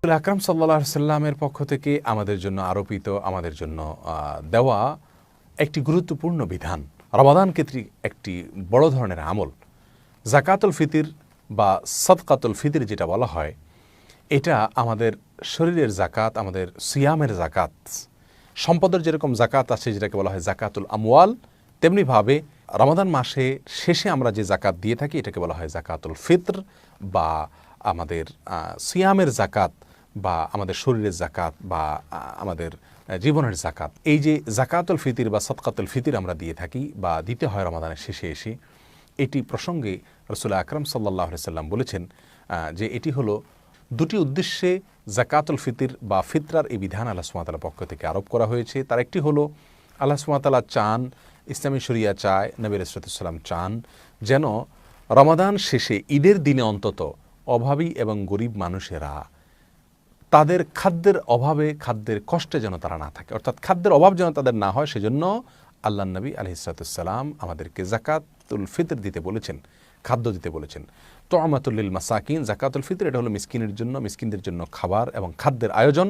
রসুল আকরাম সাল্লাহ সাল্লামের পক্ষ থেকে আমাদের জন্য আরোপিত, আমাদের জন্য দেওয়া একটি গুরুত্বপূর্ণ বিধান। রমাদান কেত্রিক একটি বড় ধরনের আমল। জাকাতুল ফিতির বা সদকাতুল ফিতির যেটা বলা হয়, এটা আমাদের শরীরের জাকাত, আমাদের সিয়ামের জাকাত। সম্পদের যেরকম জাকাত আছে, যেটাকে বলা হয় জাকাতুল আমওয়াল তেমনিভাবে রমাদান মাসে শেষে আমরা যে জাকাত দিয়ে থাকি, এটাকে বলা হয় জাকাতুল ফিত্র বা আমাদের সিয়ামের জাকাত। বা আমাদের শরীরের জাকাত বা আমাদের জীবনের জাকাত এই যে জাকাতুল ফিতির বা সদকাতুল ফিতির আমরা দিয়ে থাকি বা দিতে হয় রমাদানের শেষে এসে, এটি প্রসঙ্গে রসুল আকরম সাল্লাহ সাল্লাম বলেছেন যে এটি হলো দুটি উদ্দেশ্যে জাকাতুল ফিতির বা ফিতরার এই বিধান আল্লাহ সুমাতালার পক্ষ থেকে আরোপ করা হয়েছে। তার একটি হলো, আল্লাহ সুমাতালা চান, ইসলামী শরিয়া চায় নবীর ইসরতুসাল্লাম চান, যেন রমাদান শেষে ঈদের দিনে অন্তত অভাবী এবং গরিব মানুষেরা তাদের খাদ্যের অভাবে, খাদ্যের কষ্টে যেন তারা না থাকে। অর্থাৎ খাদ্যের অভাব যেন তাদের না হয়, সেজন্য আল্লাহ নবী আলহিসাতুসাল্লাম আমাদেরকে জাকাতুল ফিতর দিতে বলেছেন, খাদ্য দিতে বলেছেন। তো আমাতুল্লিল মাসাকিন, জাকাতুল ফিতর, এটা হলো মিসকিনের জন্য, মিসকিনদের জন্য খাবার এবং খাদ্যের আয়োজন।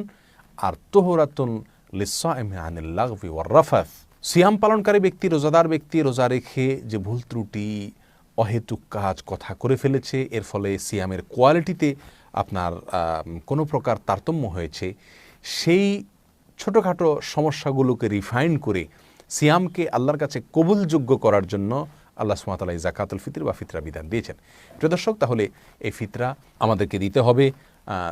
আর তোহরাতুল লিসাইমিয়ানিল্লাগফি ওয়াররাফাত সিয়াম পালনকারী ব্যক্তি, রোজাদার ব্যক্তি রোজা রেখে যে ভুল ত্রুটি অহেতুক কাজ কথা করে ফেলেছে। এর ফলে সিয়ামের কোয়ালিটিতে আপনার কোনো প্রকার তারতম্য হয়েছে। সেই ছোটোখাটো সমস্যাগুলোকে রিফাইন করে সিয়ামকে আল্লাহর কাছে কবুলযোগ্য করার জন্য আল্লাহ এই জাকাতুল ফিতর বা ফিতরা বিধান দিয়েছেন। প্রিয় দর্শক, তাহলে এই ফিতরা আমাদেরকে দিতে হবে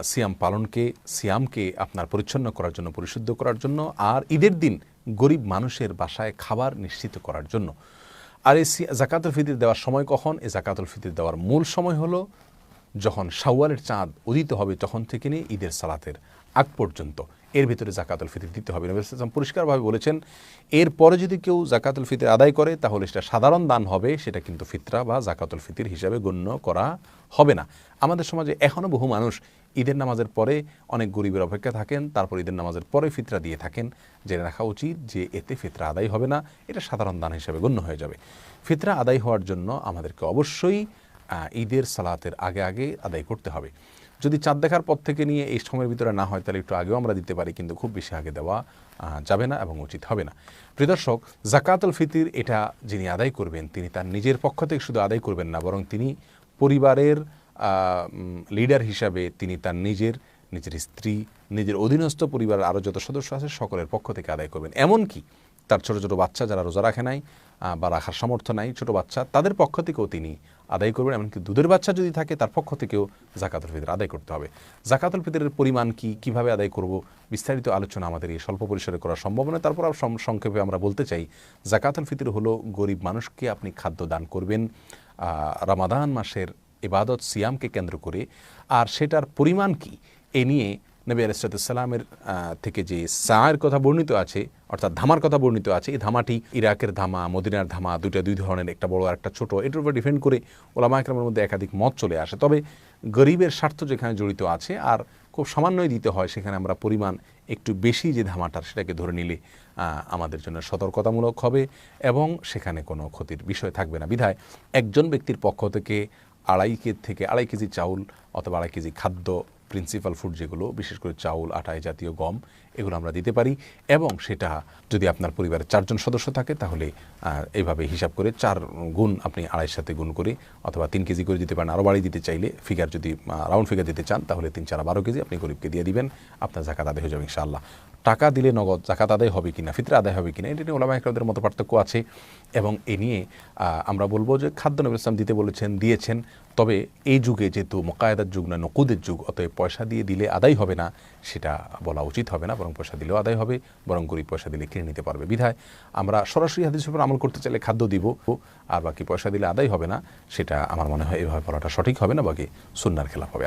সিয়াম পালনকে, সিয়ামকে আপনার পরিচ্ছন্ন করার জন্য, পরিশুদ্ধ করার জন্য, আর ঈদের দিন গরিব মানুষের বাসায় খাবার নিশ্চিত করার জন্য। আর এই জাকাতুল ফিতির দেওয়ার সময় কখন? এই জাকাতুল ফিতির দেওয়ার মূল সময় হলো যখন শাওয়ালের চাঁদ উদিত হবে, তখন থেকে নিয়ে ঈদের সালাতের আগ পর্যন্ত। এর ভিতরে জাকাতুল ফিতির দিতে হবে। নবী ইসলাম পরিষ্কারভাবে বলেছেন, এরপরে যদি কেউ জাকাতুল ফিতির আদায় করে, তাহলে সেটা সাধারণ দান হবে, সেটা কিন্তু ফিতরা বা জাকাতুল ফিতির হিসাবে গণ্য করা হবে না। আমাদের সমাজে এখনও বহু মানুষ ঈদের নামাজের পরে অনেক গরিবের অপেক্ষা থাকেন, তারপর ঈদের নামাজের পরে ফিতরা দিয়ে থাকেন। জেনে রাখা উচিত যে এতে ফিতরা আদায় হবে না, এটা সাধারণ দান হিসাবে গণ্য হয়ে যাবে। ফিতরা আদায় হওয়ার জন্য আমাদেরকে অবশ্যই ঈদের সালাতের আগে আগে আদায় করতে হবে। যদি চাঁদ দেখার পর থেকে নিয়ে এই সময়ের ভিতরে না হয়, তাহলে একটু আগেও আমরা দিতে পারি, কিন্তু খুব বেশি আগে দেওয়া যাবে না এবং উচিত হবে না। প্রিয় দর্শক জাকাতুল ফিতির এটা যিনি আদায় করবেন, তিনি তার নিজের পক্ষ থেকে শুধু আদায় করবেন না, বরং তিনি পরিবারের লিডার হিসাবে তিনি তার নিজের নিজের স্ত্রী, নিজের অধীনস্থ পরিবারের আরও যত সদস্য আছে, সকলের পক্ষ থেকে আদায় করবেন। এমনকি তার ছোট ছোট বাচ্চা যারা রোজা রাখে নাই বা রাখার সামর্থ্য নাই, ছোট বাচ্চা, তাদের পক্ষ থেকেও তিনি আদায় করবেন, এমনকি দুধের বাচ্চা যদি থাকে, তার পক্ষ থেকেও জাকাতুল ফিতর আদায় করতে হবে। জাকাতুল ফিতরের পরিমাণ কি, কীভাবে আদায় করব, বিস্তারিত আলোচনা আমাদের এই স্বল্প পরিসরে করা সম্ভব নয় তারপর সংক্ষেপে আমরা বলতে চাই জাকাতুল ফিতর হলো গরিব মানুষকে আপনি খাদ্য দান করবেন রামাদান মাসের ইবাদত সিয়ামকে কেন্দ্র করে। আর সেটার পরিমাণ কি, এ নিয়ে নবী আলাইসালামের থেকে যে সায়ের কথা বর্ণিত আছে, অর্থাৎ ধামার কথা বর্ণিত আছে, এই ধামাটি ইরাকের ধামা, মদিনার ধামা, দুইটা দুই ধরনের, একটা বড় আর একটা ছোট, এটার উপর ডিপেন্ড করে ওলামা একরামের মধ্যে একাধিক মত চলে আসে। তবে গরিবের স্বার্থ যেখানে জড়িত আছে, আর খুব সামান্যই দিতে হয়, সেখানে আমরা পরিমাণ একটু বেশি যে ধামাটার, সেটাকে ধরে নিলে আমাদের জন্য সতর্কতামূলক হবে, এবং সেখানে কোনো ক্ষতির বিষয় থাকবে না। বিধায় একজন ব্যক্তির পক্ষ থেকে আড়াই কেজি থেকে আড়াই কেজি চাউল অথবা আড়াই কেজি খাদ্য প্রিন্সিপাল ফুড যেগুলো, বিশেষ করে চাউল আটাই জাতীয় গম, এগুলো আমরা দিতে পারি। এবং সেটা যদি আপনার পরিবারের চারজন সদস্য থাকে, তাহলে এইভাবে হিসাব করে চার গুণ আপনি আড়াইয়ের সাথে গুণ করে অথবা তিন কেজি করে দিতে পারেন। আরও বাড়ি দিতে চাইলে ফিগার যদি রাউন্ড ফিগার দিতে চান, তাহলে তিন চার বারো কেজি আপনি গরিবকে দিয়ে দিবেন। আপনার জাকাত আদায় হয়ে যাবে ইনশাআল্লাহ। টাকা দিলে নগদ, জাকাত আদায় হবে কিনা, ফিতরা আদায় হবে কিনা, এটা নিয়ে ওলামা একরামদের মতো পার্থক্য আছে এবং এ নিয়ে আমরা বলব যে খাদ্য নবী ইসলাম দিতে বলেছেন, দিয়েছেন। তবে এই যুগে যেহেতু মোকায়দার যুগ না, নকুদের যুগ, অতএব পয়সা দিয়ে দিলে আদায় হবে না, সেটা বলা উচিত হবে না, বরং পয়সা দিলেও আদায় হবে, বরং গরিব পয়সা দিলে কিনে নিতে পারবে। বিধায় আমরা সরাসরি হাদিসের উপর আমল করতে চাইলে খাদ্য দিব, আর বাকি পয়সা দিলে আদায় হবে না, সেটা আমার মনে হয় এভাবে বলাটা সঠিক হবে না, বাকি সুন্নার খেলাফ হবে।